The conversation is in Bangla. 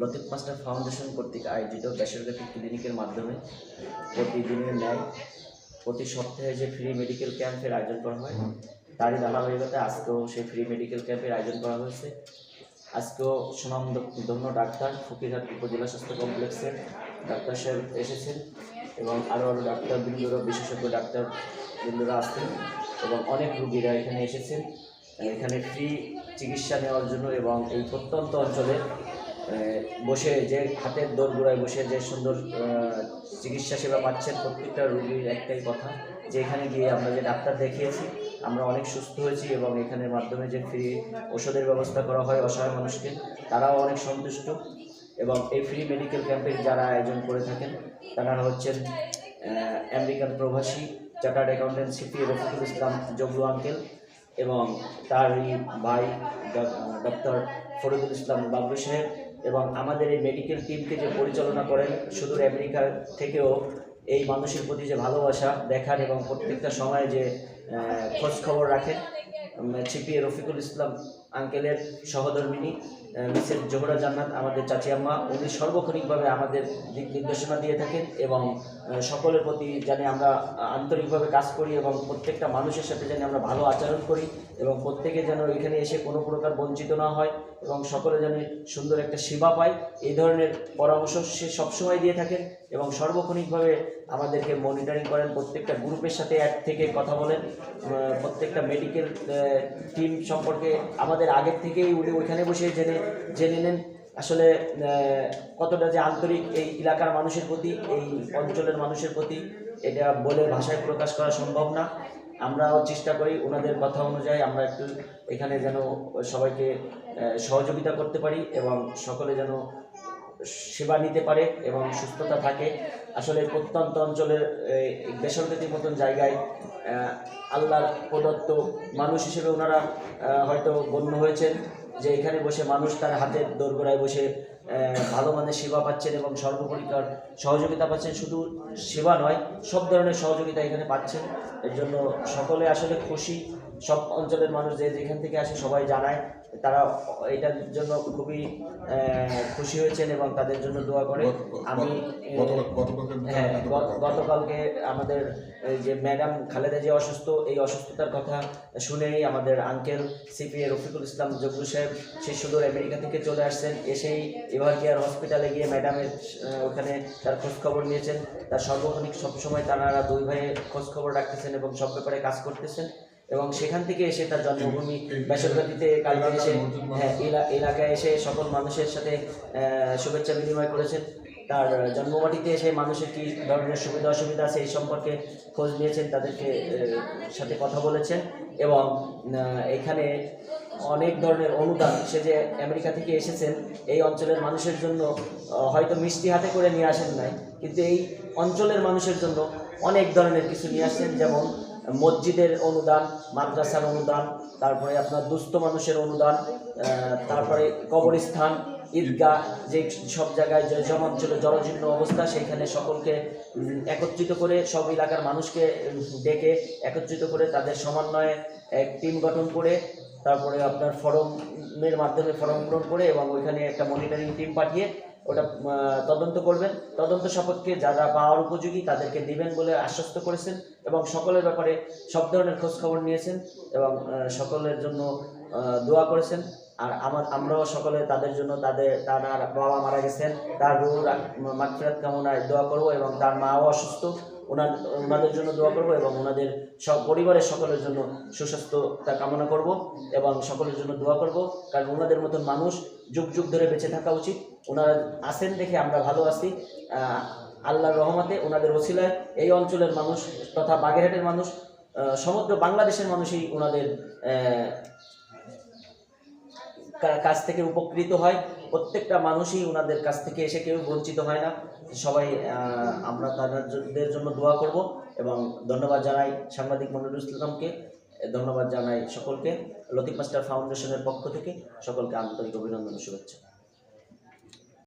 লতিফ মাস্টার ফাউন্ডেশন কর্তৃক আয়োজিত বেসরকারি ক্লিনিকের মাধ্যমে প্রতিদিনের ন্যায় প্রতি সপ্তাহে যে ফ্রি মেডিকেল ক্যাম্পের আয়োজন করা হয়, তারই ধারাবাহিকতায় আজকেও সেই ফ্রি মেডিকেল ক্যাম্পের আয়োজন করা হয়েছে। আজকেও সুনাম ধন্য ডাক্তার ফকিরহাট উপজেলা স্বাস্থ্য কমপ্লেক্সের ডাক্তার সাহেব এসেছেন এবং আরও আরও ডাক্তার বৃন্দরা, বিশেষজ্ঞ ডাক্তার বৃন্দরা আসছেন এবং অনেক রুগীরা এখানে এসেছেন। এখানে ফ্রি চিকিৎসা নেওয়ার জন্য এবং এই প্রত্যন্ত অঞ্চলে বসে যে হাতের দোরগোড়ায় বসে যে সুন্দর চিকিৎসা সেবা পাচ্ছেন প্রত্যেকটা রোগীর একটাই কথা, যে এখানে গিয়ে আমরা যে ডাক্তার দেখিয়েছি, আমরা অনেক সুস্থ হয়েছি এবং এখানের মাধ্যমে যে ফ্রি ওষুধের ব্যবস্থা করা হয় অসহায় মানুষকে, তারাও অনেক সন্তুষ্ট এবং এই ফ্রি মেডিকেল ক্যাম্পের যারা আয়োজন করে থাকেন, তারা হচ্ছেন আমেরিকান প্রবাসী, chartered accountant, CP, Rafiqul Islam Joglu uncle এবং তারই ভাই ডক্টর ফরিদুল ইসলাম বাবলু সাহেব এবং আমাদের এই মেডিকেল টিমকে যে পরিচালনা করেন, সুদূর আমেরিকার থেকেও এই মানুষের প্রতি যে ভালোবাসা দেখান এবং প্রত্যেকটা সময়ে যে খোঁজখবর খোঁজ খবর রাখেন ছিপিয়ে রফিকুল ইসলাম আঙ্কেলের সহধর্মিনী। মিসেস জোহরা জান্নাত আমাদের চাচি আম্মা, উনি সর্বক্ষণিকভাবে আমাদের দিক নির্দেশনা দিয়ে থাকেন এবং সকলের প্রতি জানি আমরা আন্তরিকভাবে কাজ করি এবং প্রত্যেকটা মানুষের সাথে যেন আমরা ভালো আচরণ করি এবং প্রত্যেকে যেন এখানে এসে কোনো প্রকার বঞ্চিত না হয় এবং সকলে যেন সুন্দর একটা সেবা পায়। এই ধরনের পরামর্শ সে সবসময় দিয়ে থাকেন এবং সর্বক্ষণিকভাবে আমাদেরকে মনিটরিং করেন। প্রত্যেকটা গ্রুপের সাথে এক থেকে কথা বলেন। প্রত্যেকটা মেডিকেল টিম সম্পর্কে আমাদের আগের থেকেই উনি ওইখানে বসে জেনে জেনে নেন, আসলে কতটা যে আন্তরিক এই এলাকার মানুষের প্রতি, এই অঞ্চলের মানুষের প্রতি, এটা বলে ভাষায় প্রকাশ করা সম্ভব না। আমরাও চেষ্টা করি ওনাদের কথা অনুযায়ী আমরা একটু এখানে যেন সবাইকে সহযোগিতা করতে পারি এবং সকলে যেন সেবা নিতে পারে এবং সুস্থতা থাকে। আসলে প্রত্যন্ত অঞ্চলের বেসরকারি মতন জায়গায় আল্লাহর প্রদত্ত মানুষ হিসেবে ওনারা হয়তো গণ্য হয়েছেন। যে এখানে বসে মানুষ তার হাতের দোরগোড়ায় বসে ভালো মানের সেবা পাচ্ছেন এবং সর্বোপরি তার সহযোগিতা পাচ্ছেন। শুধু সেবা নয়, সব ধরনের সহযোগিতা এখানে পাচ্ছেন। এর জন্য সকলে আসলে খুশি। সব অঞ্চলের মানুষ যে যেখান থেকে আসে সবাই জানায়। তারা এটার জন্য খুবই খুশি হয়েছেন এবং তাদের জন্য দোয়া করে। আমি হ্যাঁ গত- গতকালকে আমাদের এই যে ম্যাডাম খালেদা যে অসুস্থ এই অসুস্থতার কথা শুনেই আমাদের আঙ্কেল সিপি রফিকুল ইসলাম জগলু সাহেব সে সুদূর আমেরিকা থেকে চলে আসছেন। এসেই এভার কেয়ার হসপিটালে গিয়ে ম্যাডামের ওখানে তার খোঁজ খবর নিয়েছেন। তার সর্বক্ষণিক সবসময় তারা দুই ভাইয়ে খোঁজ খবর রাখতেছেন এবং সব ব্যাপারে কাজ করতেছেন। এবং সেখান থেকে এসে তার জন্মভূমি বেসরকারিতে কালকে এসে হ্যাঁ এলা- এলাকায় এসে সকল মানুষের সাথে শুভেচ্ছা বিনিময় করেছেন। তার জন্মমাটিতে এসে মানুষের কী ধরনের সুবিধা অসুবিধা আছে এই সম্পর্কে খোঁজ নিয়েছেন তাদেরকে সাথে কথা বলেছেন। এবং এখানে অনেক ধরনের অনুদান সে যে আমেরিকা থেকে এসেছেন এই অঞ্চলের মানুষের জন্য হয়তো মিষ্টি হাতে করে নিয়ে আসেন নাই কিন্তু এই অঞ্চলের মানুষের জন্য অনেক ধরনের কিছু নিয়ে আসছেন। যেমন মসজিদের অনুদান, মাদ্রাসার অনুদান, তারপরে আপনার দুস্থ মানুষের অনুদান তারপরে কবরস্থান, ঈদগাহ, যে সব জায়গায় যে জলজীর্ণ অবস্থা সেইখানে সকলকে একত্রিত করে সব এলাকার মানুষকে ডেকে একত্রিত করে তাদের সমন্বয়ে এক টিম গঠন করে, তারপরে আপনার ফরমের মাধ্যমে ফর্ম পূরণ করে এবং ওইখানে একটা মনিটরিং টিম পাঠিয়ে ওটা তদন্ত করবেন। তদন্ত সাপেক্ষে যারা পাওয়ার উপযোগী তাদেরকে দিবেন বলে আশ্বস্ত করেছেন এবং সকলের ব্যাপারে সব ধরনের খোঁজখবর নিয়েছেন এবং সকলের জন্য দোয়া করেছেন। আর আমার, আমরাও সকলে তাদের জন্য তাদের, তার বাবা মারা গেছেন, তার রুহ মাগফিরাত কামনায় দোয়া করব এবং তার মাও অসুস্থ। ওনার, ওনাদের জন্য দোয়া করব এবং ওনাদের সব পরিবারের সকলের জন্য সুস্বাস্থ্যতা কামনা করব এবং সকলের জন্য দোয়া করব। কারণ ওনাদের মতন মানুষ যুগ যুগ ধরে বেঁচে থাকা উচিত। ওনারা আছেন দেখে আমরা ভালো আছি। আল্লাহর রহমতে ওনাদের ওসিলায় এই অঞ্চলের মানুষ তথা বাগেরহাটের মানুষ সমগ্র বাংলাদেশের মানুষই ওনাদের কাছ থেকে উপকৃত হয়। প্রত্যেকটা মানুষই ওনাদের কাছ থেকে এসে কেউ বঞ্চিত হয় না। সবাই আমরা তাদের জন্য দোয়া করব এবং ধন্যবাদ জানাই সাংবাদিক মনিরুল ইসলামকে। ধন্যবাদ জানাই সকলকে। লতিফ মাস্টার ফাউন্ডেশনের পক্ষ থেকে সকলকে আন্তরিক অভিনন্দন শুভেচ্ছা।